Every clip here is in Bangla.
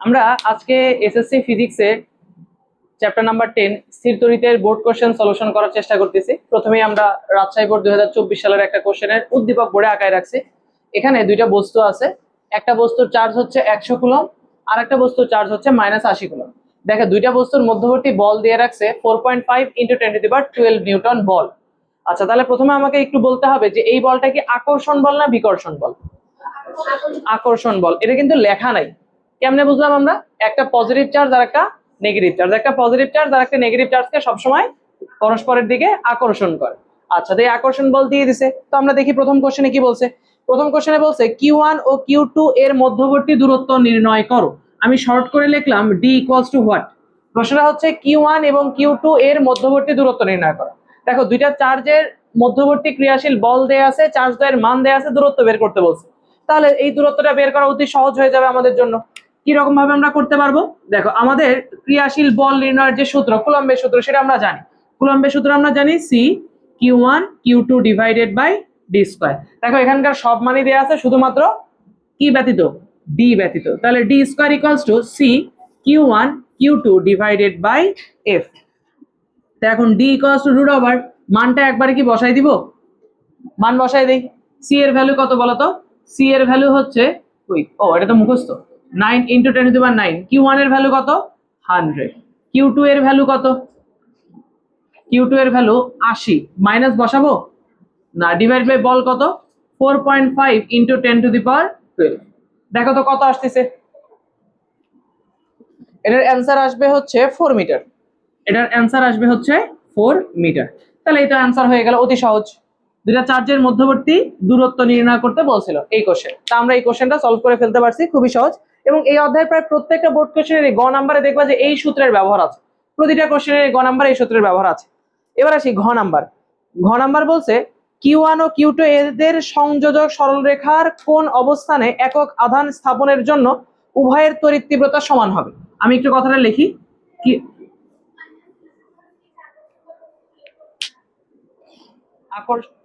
আমরা আজকে এসএসসি ফিজিক্সে চ্যাপ্টার নাম্বার টেন স্থির তড়িতের বোর্ড কোশ্চেন সলিউশন করার চেষ্টা করতেছি। প্রথমেই আমরা রাজশাহী বোর্ড দুই হাজার চব্বিশ সালের একটা কোশ্চেনের উদ্দীপক বোর্ডে আঁকায় রাখছি। এখানে দুইটা বস্তু আছে। একটা বস্তুর চার্জ হচ্ছে একশো কুলম আর একটা বস্তুর চার্জ হচ্ছে মাইনাস আশি কুলম। দেখে দুইটা বস্তুর মধ্যবর্তী বল দিয়ে রাখছে four point five into ten দিবার টুয়েলভ নিউটন বল। আচ্ছা তাহলে প্রথমে আমাকে একটু বলতে হবে যে এই বলটা কি আকর্ষণ বল না বিকর্ষণ বল? আকর্ষণ বল। এটা কিন্তু লেখা নাই। কেমনে বুঝলাম আমরা? একটা পজিটিভ চার্জ আর একটা নেগেটিভ চার্জ একটা পজিটিভ চার্জ আর একটা নেগেটিভ চার্জকে সবসময় পরস্পরের দিকে আকর্ষণ করে। আচ্ছা তো এই আকর্ষণ বল দিয়ে দিছে। তো আমরা দেখি প্রথম কোশ্চেনে কি বলছে? প্রথম কোশ্চেনে বলছে কিউ ওয়ান ও কিউ টু এর মধ্যবর্তী দূরত্ব নির্ণয় করো। আমি শর্ট করে লিখলাম ডি ইকুয়ালস টু হোয়াট প্রশ্নটা হচ্ছে কিউ ওয়ান এবং কিউ টু এর মধ্যবর্তী দূরত্ব নির্ণয় করো। দেখো, দুইটা চার্জের মধ্যবর্তী ক্রিয়াশীল বল দেয়া আছে চার্জ দ্বয়ের মান দেয়া আছে, দূরত্ব বের করতে বলছে। তাহলে এই দূরত্বটা বের করা অতি সহজ হয়ে যাবে আমাদের জন্য। কি রকম ভাবে আমরা করতে পারব? দেখো, আমাদের ক্রিয়াশীল বল নির্ণয়ের যে সূত্র, কুলম্বের সূত্র, সেটা আমরা জানি। কুলম্বের সূত্র আমরা জানি C Q one Q two divided by D square দেখো, এখানকার সব মানই দেওয়া আছে, শুধুমাত্র কি ব্যতীত? ডি ব্যতীত। তাহলে D square equals to C Q one Q two divided by F তো এখন D equals to root over মানটা একবারে কি বসাই দিব? মান বসাই দেই। সি এর ভ্যালু কত বলতো? সি এর ভ্যালু হচ্ছে ওই ও, এটা তো মুখস্থ। Nine into ten to nine Q ওয়ানের ভ্যালু কত? হান্ড্রেড কিউ টু এর ভ্যালু কত? কিউ টু এর ভ্যালু আশি। মাইনাস বসাবো? না ডিভাইড বাই বল কত? Four point five into ten to the power twelve দেখো তো কত আসতেছে। এটার অ্যান্সার আসবে হচ্ছে ফোর মিটার এটার অ্যান্সার আসবে হচ্ছে ফোর মিটার তাহলে এটা অ্যান্সার হয়ে গেল, অতি সহজ। দুটা চার্জের মধ্যবর্তী দূরত্ব নির্ণয় করতে বলছিল এই কোশ্চেন তা আমরা এই কোশ্চেনটা সলভ করে ফেলতে পারছি, খুবই সহজ। এবং এই অধ্যায়ের প্রায় প্রত্যেকটা বোর্ড কোশ্চেনের গ নাম্বারে দেখবা যে এই সূত্রের ব্যবহার আছে। প্রতিটা কোশ্চেনের গ নাম্বার এই সূত্রের ব্যবহার আছে। এবার আসি ঘ নাম্বার। ঘ নাম্বার বলছে কিউ ওয়ান ও কিউ টু এদের সংযোজক সরলরেখার কোন অবস্থানে একক আধান স্থাপনের জন্য উভয়ের তড়িৎ তীব্রতা সমান হবে? আমি একটু কথাটা লিখি। কি?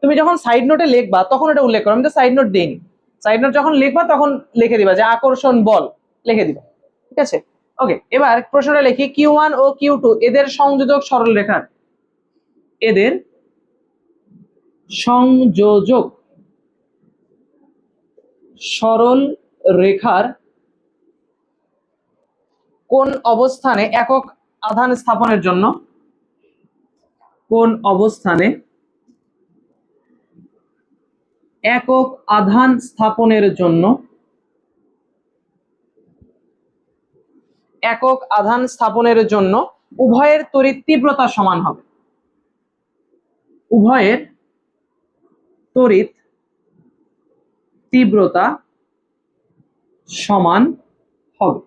তুমি যখন সাইড নোটে লিখবা, তখন এটা উল্লেখ করো। আমি তো সাইড নোট দিইনি। সাইড নোট যখন লিখবা, তখন লিখে দিবা যে আকর্ষণ বল, লিখে দিবা। ঠিক আছে? ওকে এবার প্রশ্নটা লিখি। কিউ ওয়ান ও কিউ টু এদের সংযোজক সরল রেখার? এদের সংযোজক সরল রেখার কোন অবস্থানে একক আধান স্থাপনের জন্য? কোন অবস্থানে একক আধান স্থাপনের জন্য। একক আধান স্থাপনের জন্য উভয়ের তড়িৎ তীব্রতা সমান হবে। উভয়ের তড়িৎ তীব্রতা সমান হবে।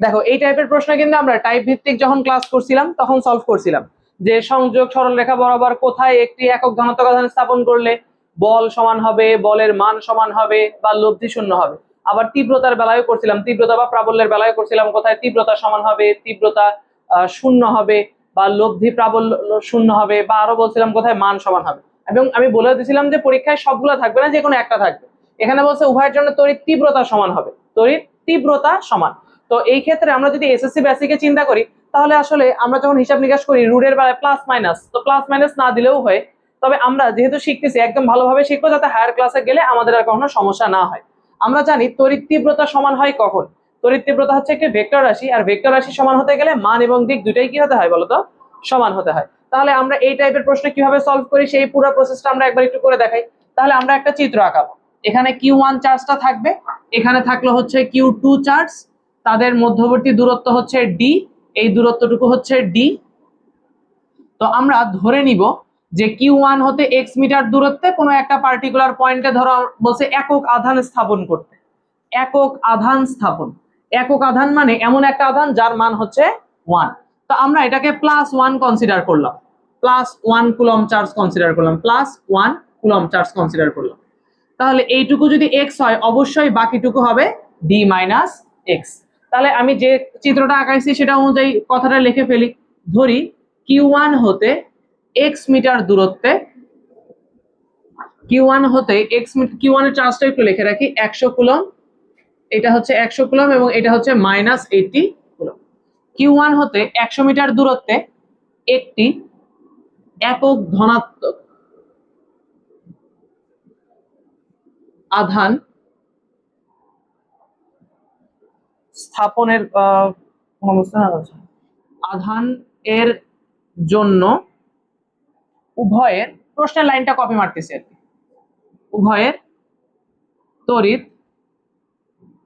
দেখো, এই টাইপের প্রশ্ন কিন্তু আমরা টাইপ ভিত্তিক যখন ক্লাস করছিলাম, তখন সলভ করছিলাম। যে সংযোগ সরলরেখা বরাবর কোথায় একটি একক ধনাত্মক আধান স্থাপন করলে বল সমান হবে, বলের মান সমান হবে বা লব্ধি শূন্য হবে। আবার তীব্রতার বেলায়ও করছিলাম, তীব্রতা বা প্রাবল্যের বেলায় করছিলাম, কোথায় তীব্রতা সমান হবে, তীব্রতা শূন্য হবে বা লব্ধি প্রাবল্য শূন্য হবে বা আরও বলছিলাম কোথায় মান সমান হবে। এবং আমি বলে দিয়েছিলাম যে পরীক্ষায় সবগুলো থাকবে না যে কোনো একটা থাকবে। এখানে বলছে উভয়ের জন্য তড়িৎ তীব্রতা সমান হবে, তড়িৎ তীব্রতা সমান। তো এই ক্ষেত্রে আমরা যদি এসএসসি বেসিকে চিন্তা করি তাহলে আসলে আমরা যখন হিসাব নিকাশ করি রুটের বেলায় প্লাস মাইনাস তো প্লাস মাইনাস না দিলেও হয়। তবে আমরা যেহেতু শিখতেছি, একদম ভালোভাবে শিখব যাতে হায়ার ক্লাসে গেলে আমাদের আর কখনো সমস্যা না হয়। আমরা জানি তড়িৎ তীব্রতা সমান হয় কখন? তড়িৎ তীব্রতা হচ্ছে একটি ভেক্টর রাশি, আর ভেক্টর রাশি সমান হতে গেলে মান এবং দিক দুটাই কি হতে হয় বলতো? সমান হতে হয়। তাহলে আমরা এই টাইপের প্রশ্ন কীভাবে সলভ করি, সেই পুরো প্রসেসটা আমরা একবার একটু করে দেখাই। তাহলে আমরা একটা চিত্র আঁকাবো। এখানে কিউ ওয়ান চার্জটা থাকবে। এখানে থাকল হচ্ছে কিউ টু চার্জ তাদের মধ্যবর্তী দূরত্ব হচ্ছে ডি এই দূরত্বটুকু হচ্ছে ডি তো আমরা ধরে নিব যে কিউ ওয়ান হতে এক্স মিটার দূরত্বে কোনো একটা পার্টিকুলার পয়েন্টে ধরো বলছে একক আধান স্থাপন করতে। একক আধান স্থাপন। একক আধান মানে এমন একটা আধান যার মান হচ্ছে ওয়ান তো আমরা এটাকে প্লাস ওয়ান কনসিডার করলাম। Plus one coulomb charge consider করলাম। Plus one coulomb charge consider করলাম। তাহলে এইটুকু যদি এক্স হয়, অবশ্যই বাকিটুকু হবে ডি মাইনাস এক্স তাহলে আমি যে চিত্রটা আঁকাইছি সেটা অনুযায়ী কথাটা লিখে ফেলি। ধরি কিউ ওয়ান হতে এক্স মিটার দূরত্বে কিউ ওয়ান হতে এক্স কিউ ওয়ানের চার্জটা একটু লিখে রাখি, একশো কুলম। এটা হচ্ছে একশো কুলম এবং এটা হচ্ছে minus eighty coulomb. Q one হতে একশো মিটার দূরত্বে একটি একক ধনাত্মক আধান স্থাপনের। আধান এর জন্য উভয়ের, প্রশ্নের লাইনটা কপি মারতেছে আর কি। উভয়ের তড়িৎ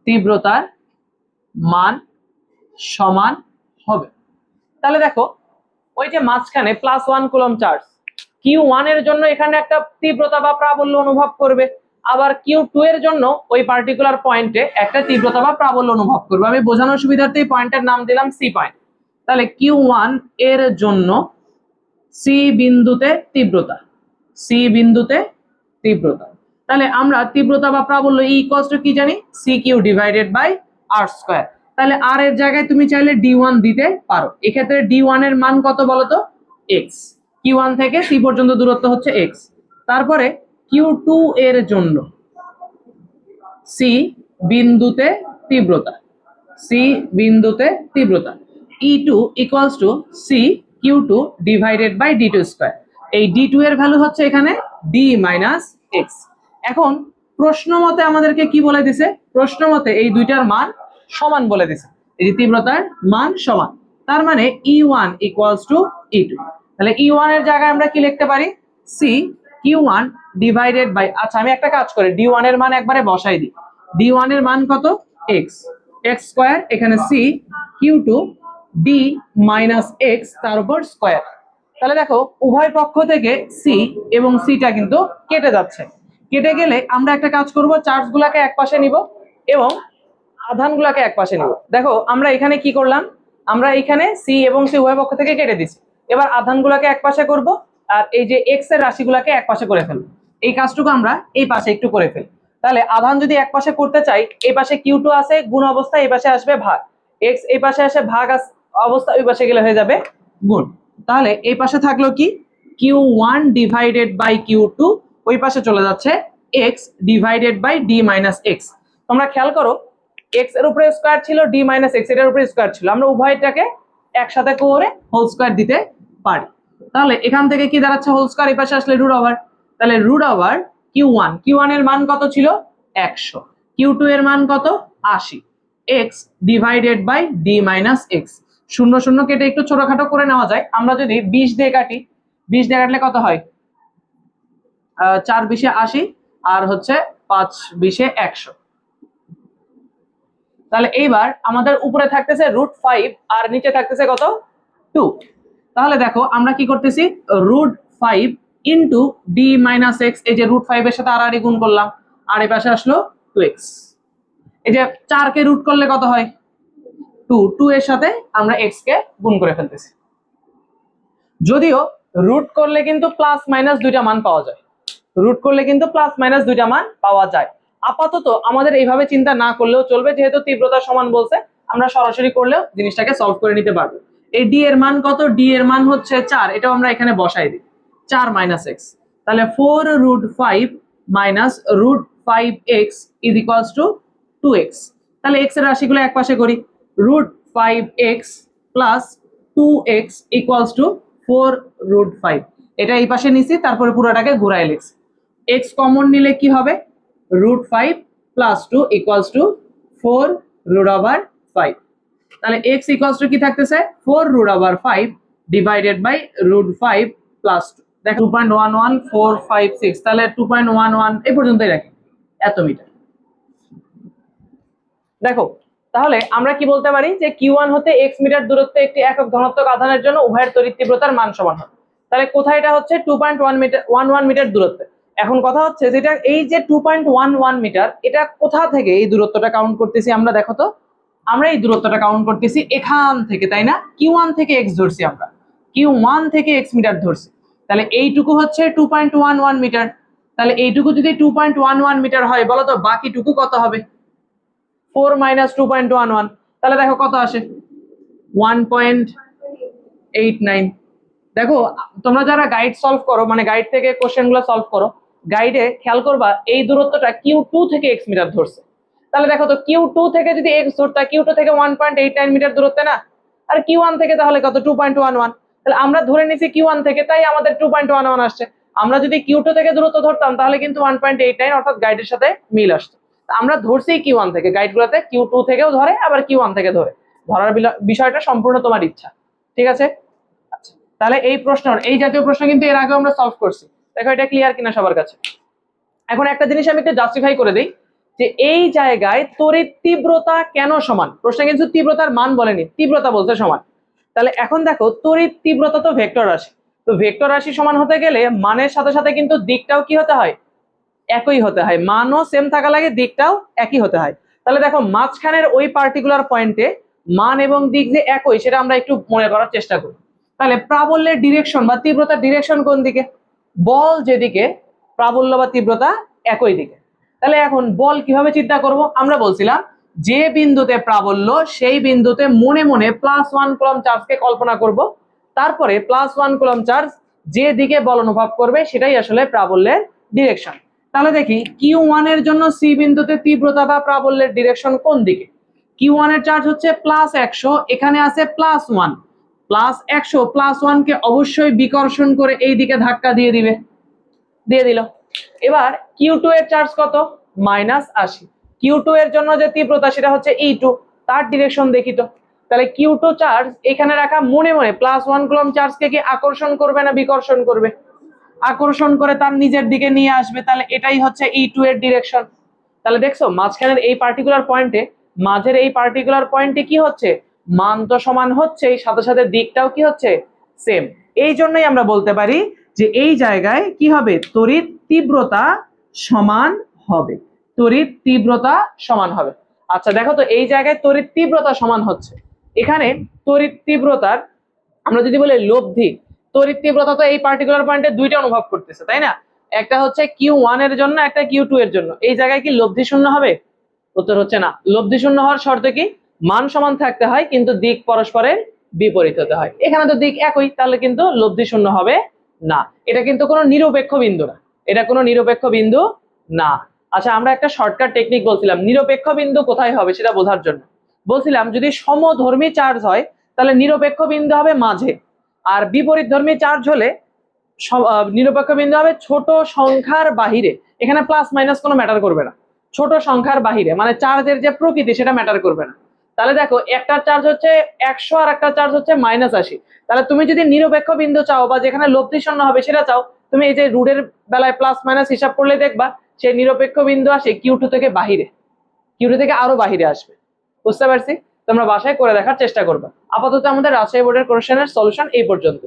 তীব্রতার মান সমান হবে। তাহলে দেখো, ওই যে মাঝখানে plus one coulomb charge Q ওয়ানের জন্য এখানে একটা তীব্রতা বা প্রাবল্য অনুভব করবে। আবার কিউ টু এর জন্য ওই পার্টিকুলার পয়েন্টে একটা তীব্রতা বা প্রাবল্য অনুভব করবে। আমি বোঝানোর সুবিধার্থে এই পয়েন্টের নাম দিলাম সি পয়েন্ট তাহলে কিউ ওয়ানের জন্য সি বিন্দুতে তীব্রতা। সি বিন্দুতে তীব্রতা। তাহলে আমরা তীব্রতা বা প্রাবল্য ই ইকোয়াস টু কি জানি? C Q divided by R square তাহলে আর এর জায়গায় তুমি চাইলে ডি ওয়ান দিতে পারো। এক্ষেত্রে ডি ওয়ানের মান কত বলো তো এক্স কিউ ওয়ান থেকে সি পর্যন্ত দূরত্ব হচ্ছে এক্স তারপরে কিউ টু এর জন্য সি বিন্দুতে তীব্রতা সি বিন্দুতে তীব্রতা E two equals to C Q two divided by D two square এই ডি টু এর ভ্যালু হচ্ছে এখানে ডি মাইনাস এক্স এখন প্রশ্ন মতে আমাদেরকে কি বলে দিছে? প্রশ্ন মতে এই দুইটার মান সমান বলে দিছে। এই যে তীব্রতার মান সমান। তার মানে E one equals to E two তাহলে ই ওয়ানের জায়গায় আমরা কি লিখতে পারি? C Q one divided by আচ্ছা আমি একটা কাজ করি ডি ওয়ানের মান একবারে বসাই দিই। ডি ওয়ানের মান কত? এক্স এক্স স্কোয়ার এখানে C Q two D minus X তার উপর স্কোয়ার তাহলে দেখো, উভয় পক্ষ থেকে সি এবং সিটা কিন্তু কেটে যাচ্ছে। কেটে গেলে আমরা একটা কাজ করব চার্জ গুলাকে এক পাশে নিব এবং আধান গুলাকে এক পাশে নিব। দেখো, আমরা এখানে কি করলাম? আমরা এখানে সি এবং সি উভয় পক্ষ থেকে কেটে দিছি। এবার আধান গুলাকে এক পাশে করব আর এই যে এক্সের রাশিগুলাকে এক পাশে করে ফেলব। এই কাজটুকু আমরা এই পাশে একটু করে ফেলি। তাহলে আধান যদি এক পাশে করতে চাই, এই পাশে কিউ টু আছে, গুণ অবস্থা এই পাশে আসবে ভাগ। এক্স এই পাশে আসে, ভাগ অবস্থা ওই পাশে গেলে হয়ে যাবে গুণ। তাহলে এই পাশে থাকল কি? Q one divided by Q two ওই পাশে চলে যাচ্ছে X divided by D minus X তোমরা খেয়াল করো এক্সের উপরে স্কোয়ার ছিল ডি মাইনাস এক্সের উপরে স্কোয়ার ছিল। আমরা উভয়টাকে একসাথে করে হোল স্কোয়ার দিতে পারি। তাহলে এখান থেকে কি দাঁড়াচ্ছে? হোল স্কোয়ার এই পাশে আসলে রুট ওভার তাহলে root over Q one Q ওয়ানের মান কত ছিল? একশো। কিউ টু এর মান কত? আশি। X divided by D minus X শূন্য শূন্য কেটে একটু ছোটখাটো করে নেওয়া যায়। আমরা যদি বিশ দিয়ে কাটি, বিশ দিয়ে কাটলে কত হয়? চার বিশে আশি আর হচ্ছে পাঁচ বিশে একশো। তাহলে এইবার আমাদের উপরে থাকতেছে রুট ফাইভ আর নিচে থাকতেছে কত? টু তাহলে দেখো, আমরা কি করতেছি? Root five into D minus X এই যে রুট ফাইভ এর সাথে আর আর গুণ করলাম। আর এই পাশে আসলো টু এক্স এই যে চারকে রুট করলে কত হয়? টু টু এর সাথে আমরা এক্স কে গুণ করে ফেলতেছি। যদিও রুট করলে কিন্তু প্লাস মাইনাস দুইটা মান পাওয়া যায়। রুট করলে কিন্তু প্লাস মাইনাস দুইটা মান পাওয়া যায়। আপাতত আমাদের এইভাবে চিন্তা না করলেও চলবে, যেহেতু তীব্রতা সমান বলছে, আমরা সরাসরি করলেও জিনিসটাকে সলভ করে নিতে পারব। এই ডি এর মান কত? ডি এর মান হচ্ছে চার। এটাও আমরা এখানে বসাই দিই। চার মাইনাস এক্স তাহলে four root five minus root five X is equals to two X তাহলে এক্সের রাশিগুলো এক পাশে করি। Root five X plus two X equals to four root five এটা এই পাশে নিছি, তারপরে পুরোটাকে ঘুরাই লিখছি। এক্স কমন নিলে কি হবে? Root five plus two equals to four root over five তাহলে এক্স ইকুয়ালস টু কি থাকতেছে? Four root over five divided by root five plus two দেখ two point one one four five six তাহলে টু পয়েন্ট ওয়ান ওয়ান এই পর্যন্তই রাখি। এত মিটার। দেখো, তাহলে আমরা কি বলতে পারি যে কিউ ওয়ান হতে এক্স মিটার দূরত্বে একটি একক ধনাত্মক আধানের জন্য উভয়ের তড়িৎ তীব্রতার মান সমান হয়। তাহলে কোথায় এটা হচ্ছে? Two point one metre one one metre দূরত্বে। এখন কথা হচ্ছে যেটা এই যে two point one one metre এটা কোথা থেকে এই দূরত্বটা কাউন্ট করতেছি আমরা, দেখো তো? আমরা এই দূরত্বটা কাউন্ট করতেছি এখান থেকে, তাই না? কিউ ওয়ান থেকে এক্স ধরছি আমরা। কিউ ওয়ান থেকে এক্স মিটার ধরছি। তাহলে এইটুকু হচ্ছে two point one one metre তাহলে এইটুকু যদি two point one one metre হয়, বলো তো, বাকিটুকু কত হবে? Four minus two point one one তাহলে দেখো কত আসে? ওয়ান পয়েন্ট এইট নাইন দেখো, তোমরা যারা গাইড সলভ করো মানে গাইড থেকে কোশ্চেনগুলো সলভ করো গাইডে খেয়াল করবা, এই দূরত্বটা কিউ টু থেকে এক্স মিটার ধরছে। তাহলে দেখো তো কিউ টু থেকে যদি এক্স ধরতে কিউ টু থেকে one point eight nine metre দূরত্বে না, আর কিউ ওয়ান থেকে তাহলে কত? টু পয়েন্ট ওয়ান ওয়ান তাহলে আমরা ধরে নিছি কিউ ওয়ান থেকে, তাই আমাদের টু পয়েন্ট ওয়ান ওয়ান আসছে। আমরা যদি কিউ টু থেকে দূরত্ব ধরতাম, তাহলে কিন্তু ওয়ান পয়েন্ট এইট নাইন অর্থাৎ গাইডের সাথে মিল আসতো। আমরা ধরছি কিউ ওয়ান থেকে গাইড গুলোতে কিউ টু থেকেও ধরে, আবার কিউ ওয়ান থেকে ধরে। ধরার বিষয়টা সম্পূর্ণ তোমার ইচ্ছা। ঠিক আছে? আচ্ছা তাহলে এই প্রশ্ন, এই জাতীয় প্রশ্ন কিন্তু এর আগে আমরা সলভ করছি। দেখো, এটা ক্লিয়ার কিনা সবার কাছে? এখন একটা জিনিস আমি একটু জাস্টিফাই করে দিই। যে এই জায়গায় তড়িৎ তীব্রতা কেন সমান? প্রশ্ন কিন্তু তীব্রতার মান বলেনি, তীব্রতা বলতে সমান। তাহলে এখন দেখো তড়িৎ তীব্রতা তো ভেক্টর রাশি। তো ভেক্টর রাশি সমান হতে গেলে মানের সাথে সাথে কিন্তু দিকটাও কি হতে হয়? একই হতে হয়। মানও সেম থাকা লাগে, দিকটাও একই হতে হয়। তাহলে দেখো, মাঝখানের ওই পার্টিকুলার পয়েন্টে মান এবং দিক যে একই, সেটা আমরা একটু মনে করার চেষ্টা করি। তাহলে প্রাবল্যের ডিরেকশন বা তীব্রতার ডিরেকশন কোন দিকে? বল যেদিকে, প্রাবল্য বা তীব্রতা একই দিকে। তাহলে এখন বল কীভাবে চিন্তা করব? আমরা বলছিলাম, যে বিন্দুতে প্রাবল্য, সেই বিন্দুতে মনে মনে প্লাস ওয়ান কুলম চার্জকে কল্পনা করব। তারপরে প্লাস ওয়ান কুলম চার্জ যে দিকে বল অনুভব করবে, সেটাই আসলে প্রাবল্যের ডিরেকশন তাহলে দেখি কিউ ওয়ানের জন্য সি বিন্দুতে তীব্রতা বা প্রাবল্যের ডিরেকশন কোন দিকে? কিউ ওয়ানের চার্জ হচ্ছে প্লাস একশো, এখানে আছে প্লাস ওয়ান প্লাস একশো প্লাস ওয়ানকে অবশ্যই বিকর্ষণ করে এই দিকে ধাক্কা দিয়ে দিবে। দিয়ে দিল। এবার কিউ টু এর চার্জ কত? মাইনাস আশি। কিউ টু এর জন্য যে তীব্রতা, সেটা হচ্ছে ই টু তার ডিরেকশন দেখি তো। তাহলে কিউ টু চার্জ এখানে রাখা মনে মনে প্লাস ওয়ান কুলম চার্জকে কি আকর্ষণ করবে না বিকর্ষণ করবে? আকর্ষণ করে তার নিজের দিকে নিয়ে আসবে। তাহলে এটাই হচ্ছে ই টু এর ডিরেকশন তাহলে দেখছ, মাঝখানের এই পার্টিকুলার পয়েন্টে মাঝের এই পার্টিকুলার পয়েন্টে কি হচ্ছে? মান তো সমান হচ্ছে সাথে সাথে দিকটাও কি হচ্ছে? সেম এই জন্যই আমরা বলতে পারি যে এই জায়গায় কি হবে? তড়িৎ তীব্রতা সমান হবে। তড়িৎ তীব্রতা সমান হবে। আচ্ছা দেখো তো এই জায়গায় তড়িৎ তীব্রতা সমান হচ্ছে। এখানে তড়িৎ তীব্রতার আমরা যদি বলি লব্ধি, তড়িৎ তীব্রতা তো এই পার্টিকুলার পয়েন্টে দুইটা অনুভব করতেছে, তাই না? একটা হচ্ছে কিউ ওয়ানের জন্য, একটা কিউ টু এর জন্য। এই জায়গায় কি লব্ধি শূন্য হবে? উত্তর হচ্ছে না। লব্ধি শূন্য হওয়ার শর্ত কি? মান সমান থাকতে হয়, কিন্তু দিক পরস্পরের বিপরীত হতে হয়। এখানে তো দিক একই, তাহলে কিন্তু লব্ধি শূন্য হবে না। এটা কিন্তু কোনো নিরপেক্ষ বিন্দু না। এটা কোনো নিরপেক্ষ বিন্দু না। আচ্ছা আমরা একটা শর্টকাট টেকনিক বলছিলাম। নিরপেক্ষ বিন্দু কোথায় হবে সেটা বোঝার জন্য। বলছিলাম, যদি সমধর্মী চার্জ হয়, তাহলে নিরপেক্ষ বিন্দু হবে মাঝে। আর বিপরীত ধর্মী চার্জ হলে নিরপেক্ষ বিন্দু হবে ছোট সংখ্যার বাহিরে। এখানে প্লাস মাইনাস কোনো ম্যাটার করবে না। ছোট সংখ্যার বাহিরে। মানে চার্জের যে প্রকৃতি, সেটা ম্যাটার করবে না। তাহলে দেখো একটার চার্জ হচ্ছে একশো আর একটা চার্জ হচ্ছে মাইনাস আশি। তাহলে তুমি যদি নিরপেক্ষ বিন্দু চাও বা যেখানে লব্ধি শূন্য হবে সেটা চাও, তুমি এই যে রুডের বেলায় প্লাস মাইনাস হিসাব করলে দেখবা, সেই নিরপেক্ষ বিন্দু আসে কিউ টু থেকে বাহিরে। কিউ টু থেকে আরও বাহিরে আসবে। বুঝতে পারছি? তোমরা বাসায় করে দেখার চেষ্টা করবা। আপাতত আমাদের রাজশাহী বোর্ডের কোশ্চেনের সলিউশন এই পর্যন্ত